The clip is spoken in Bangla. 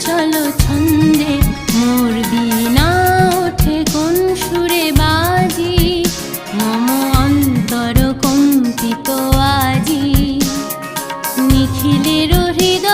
চলো ছন্দে মোর বিনা ওঠে কোন সুরে বাজি? মম অন্তর কম্পিত আজি। নিখিলের হৃদয়